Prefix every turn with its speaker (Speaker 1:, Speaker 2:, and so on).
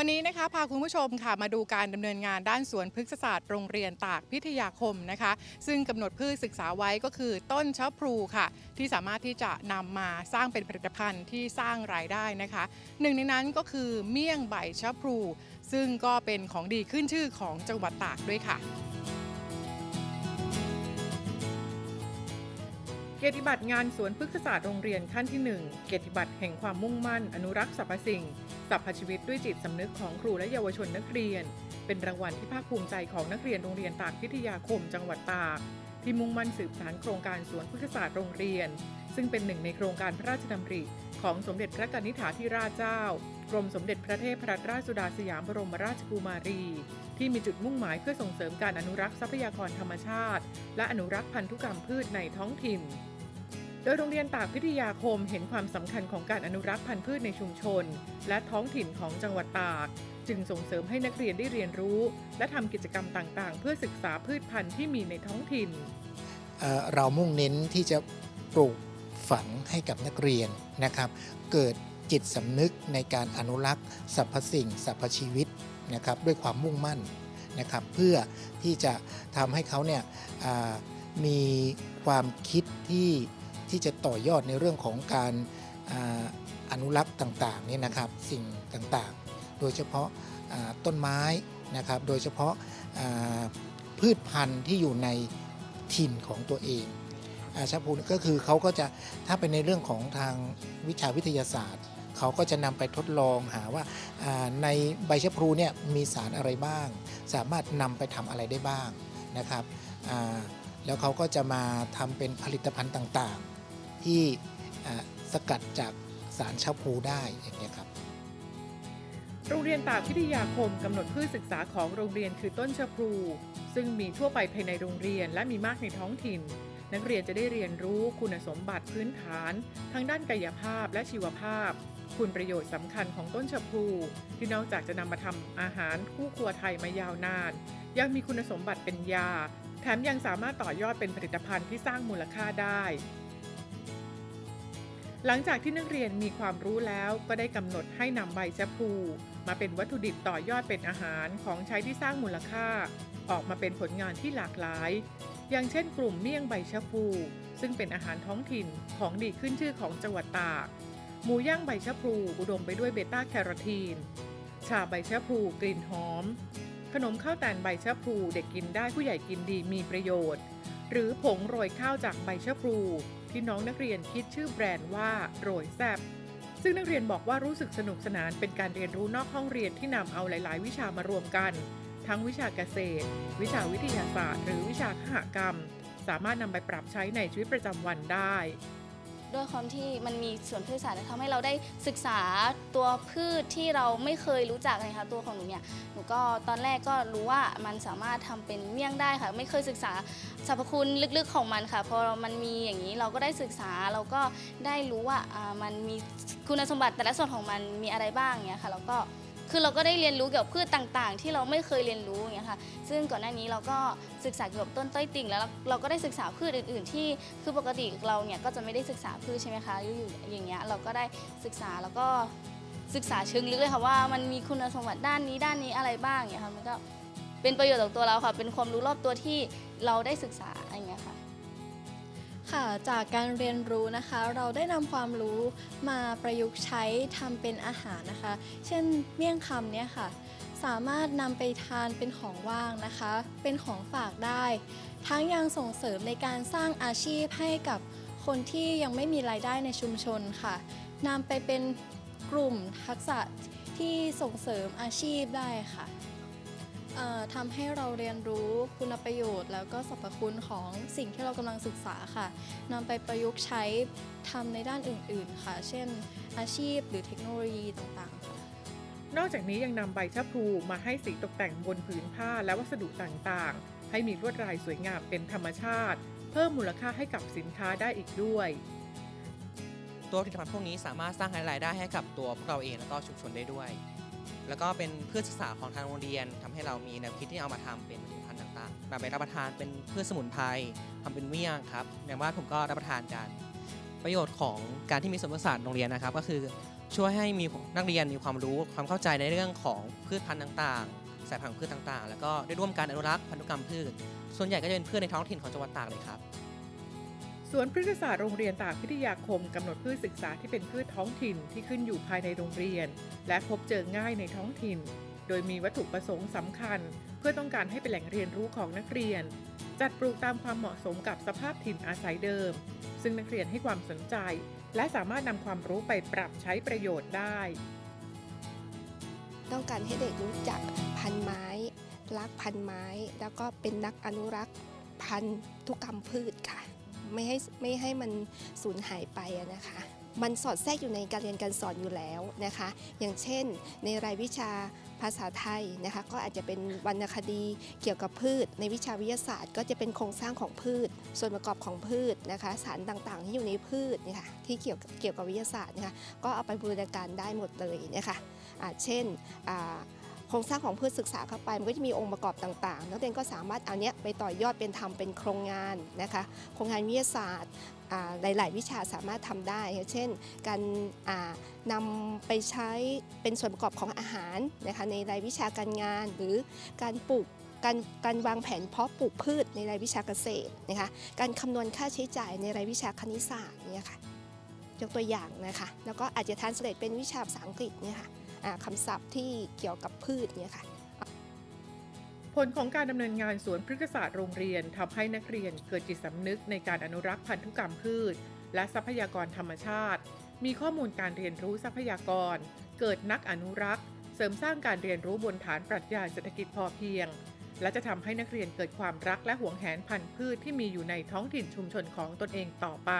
Speaker 1: วันนี้นะคะพาคุณผู้ชมค่ะมาดูการดำเนินงานด้านสวนพฤกษศาสตร์โรงเรียนตากพิทยาคมนะคะ ซึ่งกำหนดพืชศึกษาไว้ก็คือต้นชะพลูค่ะ ที่สามารถที่จะนำมาสร้างเป็นผลิตภัณฑ์ที่สร้างรายได้นะคะ หนึ่งในนั้นก็คือเมี่ยงใบชะพลู ซึ่งก็เป็นของดีขึ้นชื่อของจังหวัดตากด้วยค่ะ เกียรติบัตรงานสวนพฤกษศาสตร์โรงเรียนขั้นที่ 1 เกียรติบัตรแห่งความมุ่งมั่น อนุรักษ์สรรพสิ่งสรรพชีวิตด้วยจิตสำนึกของครูและเยาวชนนักเรียน เป็นรางวัลที่ภาคภูมิใจของนักเรียนโรงเรียนตากพิทยาคมจังหวัดตาก ที่มุ่งมั่นสืบสานโครงการสวนพฤกษศาสตร์โรงเรียน ซึ่งเป็นหนึ่งในโครงการพระราชดำริ ของสมเด็จพระกนิษฐาธิราชเจ้ากรมสมเด็จพระเทพรัตนราชสุดาสยามบรมราชกุมารี ที่มีจุดมุ่งหมายเพื่อส่งเสริมการอนุรักษ์ทรัพยากรธรรมชาติ และอนุรักษ์พันธุกรรมพืชในท้องถิ่น โดยโรงเรียนตากพิทยาคมเห็นความสำคัญของการอนุรักษ์พันธุ์พืชในชุมชน และท้องถิ่นของจังหวัดตาก จึงส่งเสริมให้นักเรียนได้เรียนรู้ และทำกิจกรรมต่างๆ เพื่อศึกษาพืชพันธุ์ที่มีในท้องถิ่น
Speaker 2: เเรามุ่งเน้นที่จะปลูกฝังให้กับนักเรียนนะครับ เกิดจิตสำนึกในการอนุรักษ์สรรพสิ่งสรรพชีวิตนะครับด้วยความมุ่งมั่นนะครับเพื่อที่จะทำให้เขาเนี่ยมีความคิดที่ ที่จะต่อยอดในเรื่องของการอนุรักษ์ต่างๆเนี่ยนะครับสิ่งต่างๆ โดยเฉพาะต้นไม้นะครับโดยเฉพาะพืชพันธุ์ที่อยู่ในถิ่นของตัวเองอาชาพูนก็คือเขาก็จะถ้าเป็นในเรื่องของทางวิชาวิทยาศาสตร์ เขาก็จะนำไปทดลองหาว่าในใบชะพลูเนี่ยมีสารอะไรบ้าง สามารถนำไปทำอะไรได้บ้างนะครับแล้วเขาก็จะมาทำเป็นผลิตภัณฑ์ต่างๆ ที่สกัดจากสารชะพลูได้อย่างนี้ยครับ
Speaker 1: โรงเรียนตากพิทยาคมกำหนดพืชศึกษาของโรงเรียนคือต้นชะพลู ซึ่งมีทั่วไปภายในโรงเรียนและมีมากในท้องถิ่น นักเรียนจะได้เรียนรู้คุณสมบัติพื้นฐาน ทั้งด้านกายภาพและชีวภาพ คุณประโยชน์สำคัญของต้นชะพลูที่นอกจากจะนำมาทำอาหารคู่ครัวไทยมายาวนาน ยังมีคุณสมบัติเป็นยา แถมยังสามารถต่อยอดเป็นผลิตภัณฑ์ที่สร้างมูลค่าได้ หลังจากที่นักเรียนมีความรู้แล้วก็ได้กำหนดให้นำใบชะพลูมาเป็นวัตถุดิบต่อยอดเป็นอาหารของใช้ที่สร้างมูลค่า ออกมาเป็นผลงานที่หลากหลาย อย่างเช่นกลุ่มเมี่ยงใบชะพลูซึ่งเป็นอาหารท้องถิ่นของดีขึ้นชื่อของจังหวัดตาก หมูย่างใบชะพลูอุดมไปด้วยเบต้าแคโรทีน ชาใบชะพลูกลิ่นหอม ขนมข้าวแตนใบชะพลูเด็กกินได้ผู้ใหญ่กินดีมีประโยชน์ หรือผงโรยข้าวจากใบชะพลู ที่น้องนักเรียนคิดชื่อแบรนด์ว่าโรยแซบซึ่งนักเรียนบอกว่ารู้สึกสนุกสนานเป็นการเรียนรู้นอกห้องเรียนที่นำเอาหลาย ๆ วิชามารวมกัน ทั้งวิชาเกษตร วิชาวิทยาศาสตร์ หรือวิชาขหกรรม สามารถนำไปปรับใช้ในชีวิตประจำวันได้
Speaker 3: ด้วยความที่มันมีส่วนพืชศาสตร์ทำให้เราได้ศึกษาตัวพืชที่เราไม่เคยรู้จักเลยค่ะตัวของหนูเนี่ยหนูก็ตอนแรกก็รู้ว่ามันสามารถทำเป็นเมี่ยงได้ค่ะ ไม่เคยศึกษาสรรพคุณลึกๆของมันค่ะพอมันมีอย่างนี้เราก็ได้ศึกษาเราก็ได้รู้ว่ามันมีคุณสมบัติแต่ละส่วนของมันมีอะไรบ้างเงี้ยค่ะแล้วก็ คือเราก็ได้เรียนรู้เกี่ยวกับพืชต่างๆ ที่เราไม่เคยเรียนรู้อย่างเงี้ยค่ะ ซึ่งก่อนหน้านี้เราก็ศึกษาเกี่ยวกับต้นต้อยติ่งแล้วเราก็ได้ศึกษาพืชอื่น ๆ ที่คือปกติเราเนี่ยก็จะไม่ได้ศึกษาพืชใช่ไหมคะอยู่ๆอย่างเงี้ยเราก็ได้ศึกษาแล้วก็ศึกษาเชิงลึกเลยค่ะว่ามันมีคุณสมบัติด้านนี้ด้านนี้อะไรบ้างอย่างเงี้ยค่ะมันก็เป็นประโยชน์ต่อตัวเราค่ะ เป็นความรู้รอบตัวที่เราได้ศึกษาอย่างเงี้ย
Speaker 4: ค่ะจากการเรียนรู้นะคะ เราได้นำความรู้มาประยุกต์ใช้ทำเป็นอาหารนะคะ เช่นเมี่ยงคำเนี่ยค่ะ สามารถนำไปทานเป็นของว่างนะคะ เป็นของฝากได้ ทั้งยังส่งเสริมในการสร้างอาชีพให้กับคนที่ยังไม่มีรายได้ในชุมชนค่ะนำไปเป็นกลุ่มทักษะที่ส่งเสริมอาชีพได้ค่ะ ทำให้เราเรียนรู้คุณประโยชน์ แล้วก็สรรพคุณของสิ่งที่เรากำลังศึกษาค่ะนำไปประยุกต์ใช้ทำในด้านอื่น ๆ ค่ะ เช่น อาชีพหรือเทคโนโลยีต่าง ๆ ค่ะ
Speaker 1: นอกจากนี้ยังนำใบชะพลูมาให้สีตกแต่งบนผืนผ้าและวัสดุต่างๆ ให้มีลวดลายสวยงามเป็นธรรมชาติ เพิ่มมูลค่าให้กับสินค้าได้อีกด้วย
Speaker 5: ตัวผลิตภัณฑ์พวกนี้สามารถสร้างรายได้ให้กับตัวพวกเราเองแล้วก็ชุมชนได้ด้วย แล้วก็เป็นพืชศึกษาของทางโรงเรียนทำให้เรามีแนวคิดที่เอามาทำเป็นผลิตภัณฑ์ต่างๆแบบไปรับประทานเป็นพืชสมุนไพรทำเป็นเมี่ยงครับในว่าผมก็รับประทานกัน ประโยชน์ของการที่มีสวนพฤกษศาสตร์โรงเรียนนะครับ ก็คือช่วยให้มีนักเรียนมีความรู้ความเข้าใจในเรื่องของพืชพันธุ์ต่างๆ สายพันธุ์พืชต่างๆ แล้วก็ได้ร่วมการอนุรักษ์พันธุกรรมพืช ส่วนใหญ่ก็จะเป็นพืชในท้องถิ่นของจังหวัดตากเลยครับ
Speaker 1: สวนพฤกษศาสตร์โรงเรียนตากพิทยาคมกำหนดพืชศึกษาที่เป็นพืชท้องถิ่นที่ขึ้นอยู่ภายในโรงเรียน และพบเจอง่ายในท้องถิ่น โดยมีวัตถุประสงค์สำคัญ เพื่อต้องการให้เป็นแหล่งเรียนรู้ของนักเรียน จัดปลูกตามความเหมาะสมกับสภาพถิ่นอาศัยเดิม ซึ่งนักเรียนให้ความสนใจ และสามารถนำความรู้ไปปรับใช้ประโยชน์ได้
Speaker 6: ต้องการให้เด็กรู้จักพันไม้ รักพันไม้ แล้วก็เป็นนักอนุรักษ์พันธุกรรมพืชค่ะ ไม่ให้ไม่ให้มันสูญหายไปนะคะ มันสอดแทรกอยู่ในการเรียนการสอนอยู่แล้วนะคะ อย่างเช่น ในรายวิชาภาษาไทยนะคะก็อาจจะเป็นวรรณคดีเกี่ยวกับพืช ในวิชาวิทยาศาสตร์ ก็จะเป็นโครงสร้างของพืช ส่วนประกอบของพืชนะคะสารต่างๆ ที่อยู่ในพืชนะคะที่เกี่ยวกับเกี่ยวกับวิทยาศาสตร์นะคะก็เอาไปบูรณาการได้หมดเลยนะคะอ่าเช่นอ่า โครงสร้างของพืชศึกษาเข้าไป มันก็จะมีองค์ประกอบต่างๆ นักเรียนก็สามารถเอาเนี้ยไปต่อยอดเป็นทำเป็นโครงงานนะคะโครงงานวิทยาศาสตร์หลาย ๆ วิชาสามารถทำได้ เช่น การอ่านำไปใช้เป็นส่วนประกอบของอาหารนะคะในรายวิชาการงาน หรือการปลูกการการวางแผนเพาะปลูกพืชในรายวิชาเกษตรนะคะการคำนวณค่าใช้จ่ายในรายวิชาคณิตศาสตร์เนี่ยค่ะยกตัวอย่างนะคะ แล้วก็อาจจะทานสเลตเป็นวิชาภาษาอังกฤษเนี่ยค่ะ คำศัพท์ที่เกี่ยวกับพืชเนี่ยค่ะ
Speaker 1: ผลของการดำเนินงานสวนพฤกษศาสตร์โรงเรียนทำให้นักเรียนเกิดจิตสำนึกในการอนุรักษ์พันธุกรรมพืช และทรัพยากรธรรมชาติ มีข้อมูลการเรียนรู้ทรัพยากร เกิดนักอนุรักษ์ เสริมสร้างการเรียนรู้บนฐานปรัชญาเศรษฐกิจพอเพียง และจะทำให้นักเรียนเกิดความรักและหวงแหนพันธุ์พืชที่มีอยู่ในท้องถิ่นชุมชนของตนเองต่อไป